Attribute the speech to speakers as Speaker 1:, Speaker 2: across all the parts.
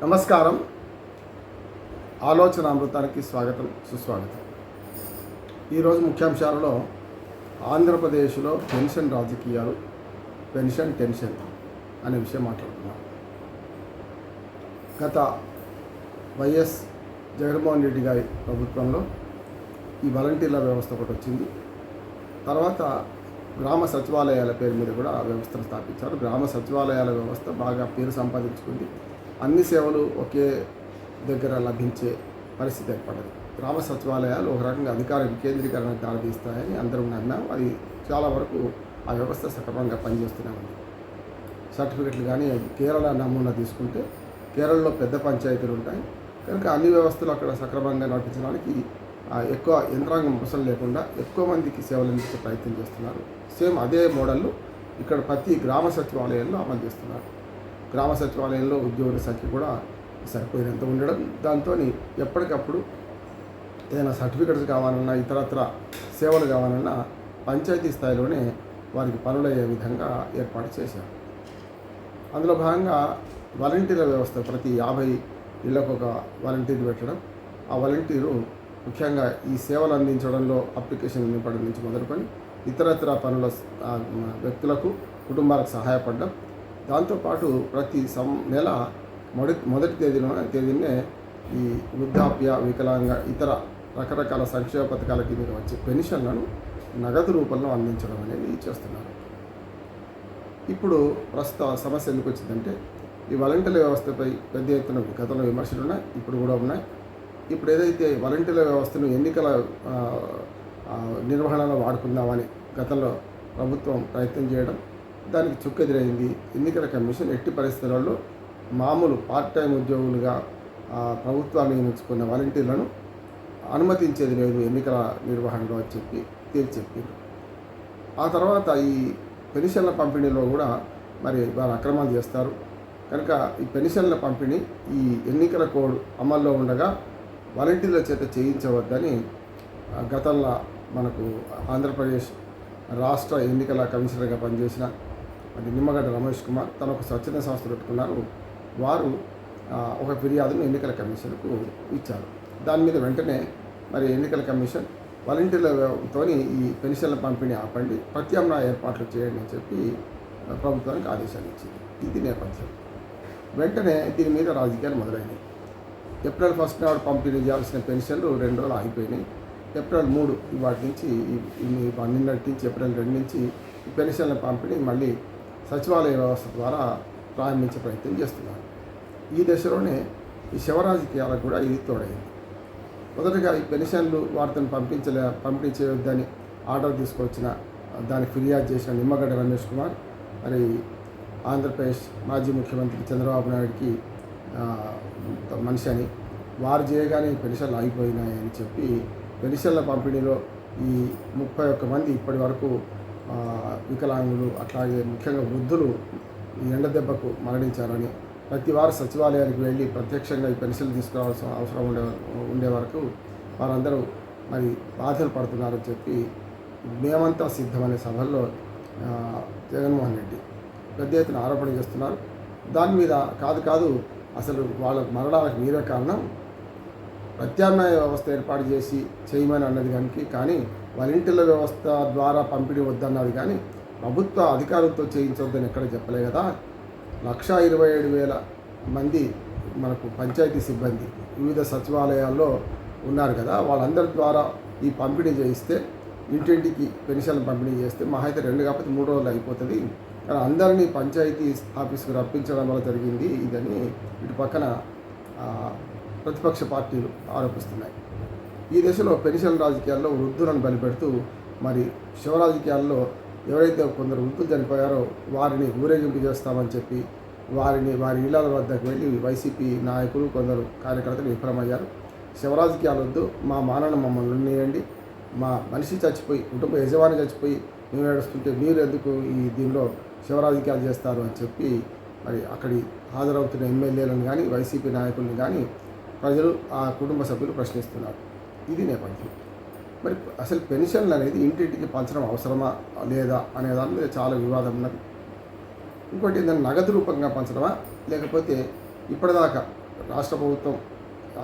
Speaker 1: నమస్కారం. ఆలోచన అమృతానికి స్వాగతం సుస్వాగతం. ఈరోజు ముఖ్యాంశాలలో ఆంధ్రప్రదేశ్లో పెన్షన్ రాజకీయాలు పెన్షన్ టెన్షన్ అనే విషయం మాట్లాడుతున్నాం గత వైఎస్ జగన్మోహన్ రెడ్డి గారి ప్రభుత్వంలో ఈ వాలంటీర్ల వ్యవస్థ ఒకటి వచ్చింది. తర్వాత గ్రామ సచివాలయాల పేరు మీద కూడా ఆ వ్యవస్థను స్థాపించారు. గ్రామ సచివాలయాల వ్యవస్థ బాగా పేరు సంపాదించుకుంది. అన్ని సేవలు ఒకే దగ్గర లభించే పరిస్థితి ఏర్పడదు గ్రామ సచివాలయాలు ఒక రకంగా అధికార వికేంద్రీకరణకు దారితీస్తాయని అందరూ నమ్మాం అది చాలా వరకు ఆ వ్యవస్థ సక్రమంగా పనిచేస్తూనే ఉంది. సర్టిఫికెట్లు కానీ కేరళ నమూనా తీసుకుంటే కేరళలో పెద్ద పంచాయతీలు ఉంటాయి. కనుక అన్ని వ్యవస్థలు అక్కడ సక్రమంగా నడిపించడానికి ఎక్కువ యంత్రాంగం అవసరం లేకుండా ఎక్కువ మందికి సేవలు అందించే ప్రయత్నం చేస్తున్నారు. సేమ్ అదే మోడల్ ఇక్కడ ప్రతి గ్రామ సచివాలయంలో అమలు చేస్తున్నారు. గ్రామ సచివాలయంలో ఉద్యోగుల సంఖ్య కూడా సరిపోయినంత ఉండడం దాంతో ఎప్పటికప్పుడు ఏదైనా సర్టిఫికెట్స్ కావాలన్నా ఇతరత్ర సేవలు కావాలన్నా పంచాయతీ స్థాయిలోనే వారికి పనులయ్యే విధంగా ఏర్పాటు చేశారు. అందులో భాగంగా వాలంటీర్ల వ్యవస్థ ప్రతి యాభై ఇళ్ళకు ఒక వాలంటీర్ పెట్టడం ఆ వాలంటీరు ముఖ్యంగా ఈ సేవలు అందించడంలో అప్లికేషన్ నింపడం నుంచి మొదలుకొని ఇతరత్ర పనుల వ్యక్తులకు కుటుంబాలకు సహాయపడడం దాంతోపాటు ప్రతి సం నెల మొదటి మొదటి తేదీన తేదీనే ఈ వృద్ధాప్య వికలాంగ ఇతర రకరకాల సంక్షేమ పథకాల కింద వచ్చే పెన్షన్లను నగదు రూపంలో అందించడం అనేది చేస్తున్నారు. ఇప్పుడు ప్రస్తుత సమస్య ఎందుకు వచ్చిందంటే ఈ వాలంటీర్ల వ్యవస్థపై పెద్ద ఎత్తున గతంలో విమర్శలు ఉన్నాయి ఇప్పుడు కూడా ఉన్నాయి. ఇప్పుడు ఏదైతే వాలంటీర్ల వ్యవస్థను ఎన్నికల నిర్వహణలో వాడుకుందామని గతంలో ప్రభుత్వం ప్రయత్నం చేయడం దానికి చుక్కెదురైంది ఎన్నికల కమిషన్ ఎట్టి పరిస్థితులలో మామూలు పార్ట్ టైం ఉద్యోగులుగా ప్రభుత్వాన్ని నియమించుకున్న వాలంటీర్లను అనుమతించేది లేదు ఎన్నికల నిర్వహణలో అని చెప్పి చెప్పింది ఆ తర్వాత ఈ పెన్షన్ల పంపిణీలో కూడా మరి వారు అక్రమాలు చేస్తారు. కనుక ఈ పెన్షన్ల పంపిణీ ఈ ఎన్నికల కోడ్ అమల్లో ఉండగా వాలంటీర్ల చేత చేయించవద్దని గతంలో మనకు ఆంధ్రప్రదేశ్ రాష్ట్ర ఎన్నికల కమిషనర్గా పనిచేసిన అది నిమ్మగడ్డ రమేష్ కుమార్ తన ఒక స్వచ్ఛంద సంస్థ పెట్టుకున్నారు. వారు ఒక ఫిర్యాదును ఎన్నికల కమిషన్కు ఇచ్చారు. దాని మీద వెంటనే మరి ఎన్నికల కమిషన్ వాలంటీర్లతో ఈ పెన్షన్ల పంపిణీ ఆపండి ప్రత్యామ్నాయ ఏర్పాట్లు చేయండి అని చెప్పి ప్రభుత్వానికి ఆదేశాలు ఇచ్చింది. ఇది నేపథ్యం. వెంటనే దీని మీద రాజకీయాలు మొదలైనవి ఏప్రిల్ ఫస్ట్ నాడు పంపిణీ చేయాల్సిన పెన్షన్లు రెండు రోజులు ఆగిపోయినాయి. ఏప్రిల్ మూడు వాటి నుంచి ఈ- నిన్నటి నుంచి ఏప్రిల్ రెండు నుంచి ఈ పెన్షన్ల పంపిణీ మళ్ళీ సచివాలయ వ్యవస్థ ద్వారా ప్రారంభించే ప్రయత్నం చేస్తున్నారు. ఈ దశలోనే ఈ శివరాజకీయాలకు కూడా ఇది తోడైంది. మొదటగా ఈ పెన్షన్లు వార్తను పంపించలే పంపిణీ చేయొద్దని ఆర్డర్ తీసుకొచ్చిన దానికి ఫిర్యాదు చేసిన నిమ్మగడ్డ రమేష్ కుమార్ మరి ఆంధ్రప్రదేశ్ మాజీ ముఖ్యమంత్రి చంద్రబాబు నాయుడికి మనిషి అని వారు చేయగానే పెన్షన్లు ఆగిపోయినాయని చెప్పి పెన్షన్ల పంపిణీలో ఈ ముప్పై ఒక్క మంది ఇప్పటి వరకు వికలాంగులు అట్లాగే ముఖ్యంగా వృద్ధులు ఈ ఎండ దెబ్బకు మరణించారని ప్రతి వారు సచివాలయానికి వెళ్ళి ప్రత్యక్షంగా ఈ పెన్షన్లు తీసుకురావాల్సిన అవసరం ఉండే ఉండే వరకు వారందరూ మరి బాధలు పడుతున్నారని చెప్పి మేమంతా సిద్ధమనే సభల్లో జగన్మోహన్ రెడ్డి పెద్ద ఎత్తున ఆరోపణ చేస్తున్నారు. దాని మీద కాదు కాదు అసలు వాళ్ళ మరణాలకు మీరే కారణం ప్రత్యామ్నాయ వ్యవస్థ ఏర్పాటు చేసి చేయమని అన్నది కనుక కానీ వాలంటీర్ల వ్యవస్థ ద్వారా పంపిణీ వద్దన్నది కానీ ప్రభుత్వ అధికారులతో చేయించవద్దని ఎక్కడ చెప్పలే కదా. లక్ష ఇరవై ఏడు వేల మంది మనకు పంచాయతీ సిబ్బంది వివిధ సచివాలయాల్లో ఉన్నారు కదా. వాళ్ళందరి ద్వారా ఈ పంపిణీ చేయిస్తే ఇంటింటికి పెన్షన్లు పంపిణీ చేస్తే మహా అయితే రెండు కాకపోతే మూడు రోజులు అయిపోతుంది. కానీ అందరినీ పంచాయతీ ఆఫీస్కి రప్పించడం వల్ల జరిగింది ఇదని ఇటు పక్కన ప్రతిపక్ష పార్టీలు ఆరోపిస్తున్నాయి. ఈ దశలో పెన్షన్ రాజకీయాల్లో వృద్ధులను బలిపెడుతూ మరి శివ రాజకీయాల్లో ఎవరైతే కొందరు వృద్ధులు చనిపోయారో వారిని ఊరేగింపు చేస్తామని చెప్పి వారిని వారి ఇళ్ళ వద్దకు వెళ్ళి వైసీపీ నాయకులు కొందరు కార్యకర్తలు విఫలమయ్యారు. శివరాజకీయాలు వద్దు మా మానను మమ్మల్ని ఉండేయండి మా మనిషి చచ్చిపోయి కుటుంబ యజమాని చచ్చిపోయి మేము నడుస్తుంటే మీరు ఎందుకు ఈ దీనిలో శివరాజకీయాలు చేస్తారు అని చెప్పి మరి అక్కడి హాజరవుతున్న ఎమ్మెల్యేలను కానీ వైసీపీ నాయకుల్ని కానీ ప్రజలు ఆ కుటుంబ సభ్యులు ప్రశ్నిస్తున్నారు. ఇది నేపథ్యం. మరి అసలు పెన్షన్లు అనేది ఇంటింటికి పంచడం అవసరమా? లేదా? అనే దాని మీద చాలా వివాదం ఉన్నది. ఇంకోటి దాన్ని నగదు రూపంగా పంచడమా? లేకపోతే ఇప్పటిదాకా రాష్ట్ర ప్రభుత్వం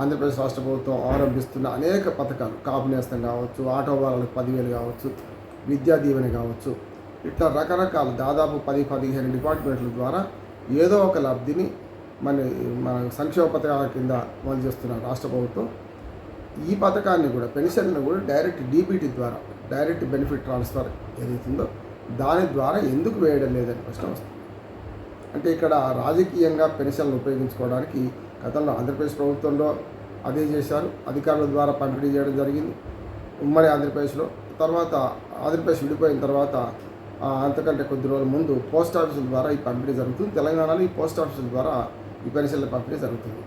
Speaker 1: ఆంధ్రప్రదేశ్ రాష్ట్ర ప్రభుత్వం ఆరంభిస్తున్న అనేక పథకాలు కాపు నేస్తం కావచ్చు ఆటో వాళ్ళకి పదివేలు కావచ్చు విద్యా దీవెన కావచ్చు ఇట్లా రకరకాల దాదాపు పది పదిహేను డిపార్ట్మెంట్ల ద్వారా ఏదో ఒక లబ్ధిని మన మన సంక్షేమ పథకాల కింద అమలు చేస్తున్న రాష్ట్ర ప్రభుత్వం ఈ పథకాన్ని కూడా పెన్షన్ను కూడా డైరెక్ట్ డీబీటీ ద్వారా డైరెక్ట్ బెనిఫిట్ ట్రాన్స్ఫర్ ఏదైతుందో దాని ద్వారా ఎందుకు వేయడం లేదని ప్రశ్న వస్తుంది. అంటే ఇక్కడ రాజకీయంగా పెన్షన్లు ఉపయోగించుకోవడానికి గతంలో ఆంధ్రప్రదేశ్ ప్రభుత్వంలో అదే చేశారు. అధికారుల ద్వారా పంపిణీ చేయడం జరిగింది. ఉమ్మడి ఆంధ్రప్రదేశ్లో. తర్వాత ఆంధ్రప్రదేశ్ విడిపోయిన తర్వాత అంతకంటే కొద్ది రోజుల ముందు పోస్ట్ ఆఫీసుల ద్వారా ఈ పంపిణీ జరుగుతుంది. తెలంగాణలో ఈ పోస్ట్ ఆఫీసుల ద్వారా ఈ పెన్షన్ల పంపిణీ జరుగుతుంది.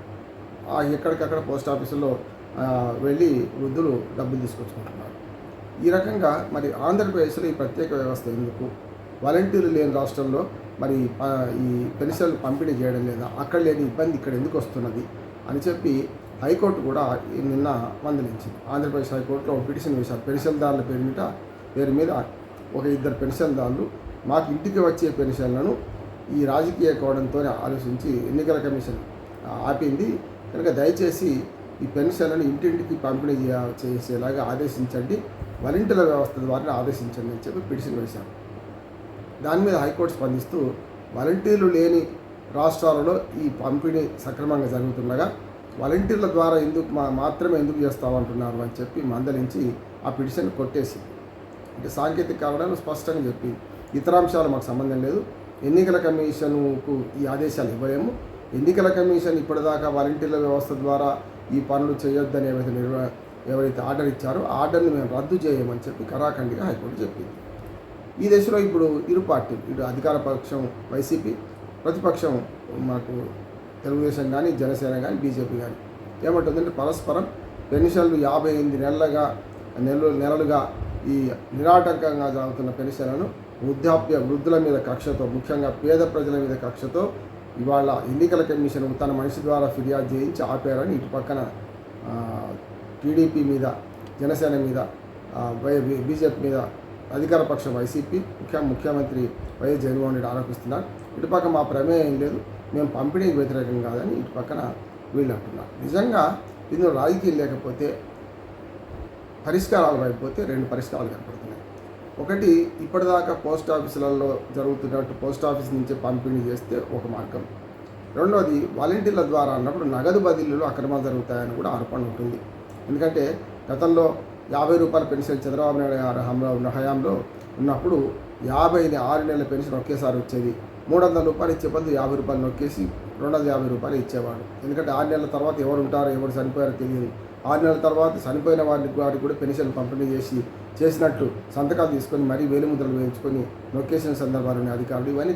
Speaker 1: ఎక్కడికక్కడ పోస్ట్ ఆఫీసులో వెళ్ళి వృద్ధులు డబ్బులు తీసుకొచ్చుకుంటున్నారు. ఈ రకంగా మరి ఆంధ్రప్రదేశ్లో ఈ ప్రత్యేక వ్యవస్థ ఎందుకు? వాలంటీర్లు లేని రాష్ట్రంలో మరి ఈ పెన్షన్లు పంపిణీ చేయడం లేదా అక్కడ లేని ఇబ్బంది ఇక్కడ ఎందుకు వస్తున్నది అని చెప్పి హైకోర్టు కూడా నిన్న మందలించింది. ఆంధ్రప్రదేశ్ హైకోర్టులో పిటిషన్ వేశారు. పెన్షన్దారుల పేరు మీద పేరు మీద ఒక ఇద్దరు పెన్షన్దారులు మాకు ఇంటికి వచ్చే పెన్షన్లను ఈ రాజకీయ కోణంతో ఆలోచించి ఎన్నికల కమిషన్ ఆపింది. కనుక దయచేసి ఈ పెన్షన్లను ఇంటింటికి పంపిణీ చేయ చేసేలాగా ఆదేశించండి. వాలంటీర్ల వ్యవస్థ ద్వారా ఆదేశించండి అని చెప్పి పిటిషన్ వేశారు. దాని మీద హైకోర్టు స్పందిస్తూ వాలంటీర్లు లేని రాష్ట్రాలలో ఈ పంపిణీ సక్రమంగా జరుగుతుండగా వాలంటీర్ల ద్వారా ఎందుకు మా మాత్రమే ఎందుకు చేస్తామంటున్నారు అని చెప్పి మందలించి ఆ పిటిషన్ కొట్టేసింది అంటే సాంకేతిక కారణాలు స్పష్టంగా చెప్పి ఇతర అంశాలు మాకు సంబంధం లేదు. ఎన్నికల కమిషన్కు ఈ ఆదేశాలు ఇవ్వలేము. ఎన్నికల కమిషన్ ఇప్పటిదాకా వాలంటీర్ల వ్యవస్థ ద్వారా ఈ పనులు చేయొద్దని ఏవైతే నిర్వ ఎవరైతే ఆర్డర్ ఇచ్చారో ఆర్డర్ని మేము రద్దు చేయమని చెప్పి కరాఖండిగా హైకోర్టు చెప్పింది. ఈ దశలో ఇప్పుడు ఇరు పార్టీలు ఇటు అధికార పక్షం వైసీపీ ప్రతిపక్షం మనకు తెలుగుదేశం కానీ జనసేన కానీ బీజేపీ కానీ ఏమంటుందంటే పరస్పరం పెన్షన్లు యాభై ఎనిమిది నెలలుగా నెలలు నెలలుగా ఈ నిరాటంకంగా జరుగుతున్న పెన్షన్లను వృద్ధాప్య వృద్ధుల మీద కక్షతో ముఖ్యంగా పేద ప్రజల మీద కక్షతో ఇవాళ ఎన్నికల కమిషన్ తన మనిషి ద్వారా ఫిర్యాదు చేయించి ఆపారని ఇటు పక్కన టీడీపీ మీద జనసేన మీద వై బీజేపీ మీద అధికార పక్షం వైసీపీ ముఖ్య ముఖ్యమంత్రి వైఎస్ జగన్మోహన్ రెడ్డి ఆరోపిస్తున్నారు. ఇటుపక్క మా ప్రమేయం లేదు మేము పంపిణీకి వ్యతిరేకం కాదని ఇటు పక్కన వీళ్ళు అంటున్నారు. నిజంగా ఇందులో రాజకీయం లేకపోతే పరిష్కారాలు అయిపోతే రెండు పరిష్కారాలు కనపడతాయి. ఒకటి ఇప్పటిదాకా పోస్ట్ ఆఫీసులలో జరుగుతున్నట్టు పోస్ట్ ఆఫీస్ నుంచి పంపిణీ చేస్తే ఒక మార్గం. రెండోది వాలంటీర్ల ద్వారా అన్నప్పుడు నగదు బదిలీలో అక్రమాలు జరుగుతాయని కూడా ఆరోపణ ఉంటుంది. ఎందుకంటే గతంలో యాభై రూపాయల పెన్షన్ చంద్రబాబు నాయుడు గారి హయాంలో ఉన్న హయాంలో ఉన్నప్పుడు యాభై ఆరు నెలల పెన్షన్ ఒకేసారి వచ్చేది. మూడు వందల రూపాయలు ఇచ్చే బదులు యాభై రూపాయలు నొక్కేసి రెండు వందల యాభై రూపాయలు ఇచ్చేవాడు. ఎందుకంటే ఆరు నెలల తర్వాత ఎవరు ఉంటారో ఎవరు చనిపోయారో తెలియదు. ఆరు నెలల తర్వాత చనిపోయిన వారికి వారికి కూడా పెన్షన్ పంపిణీ చేసి చేసినట్టు సంతకాలు తీసుకొని మరీ వేలిముద్రలు వేయించుకొని నొక్కేసిన సందర్భాలు అధికారులు ఇవన్నీ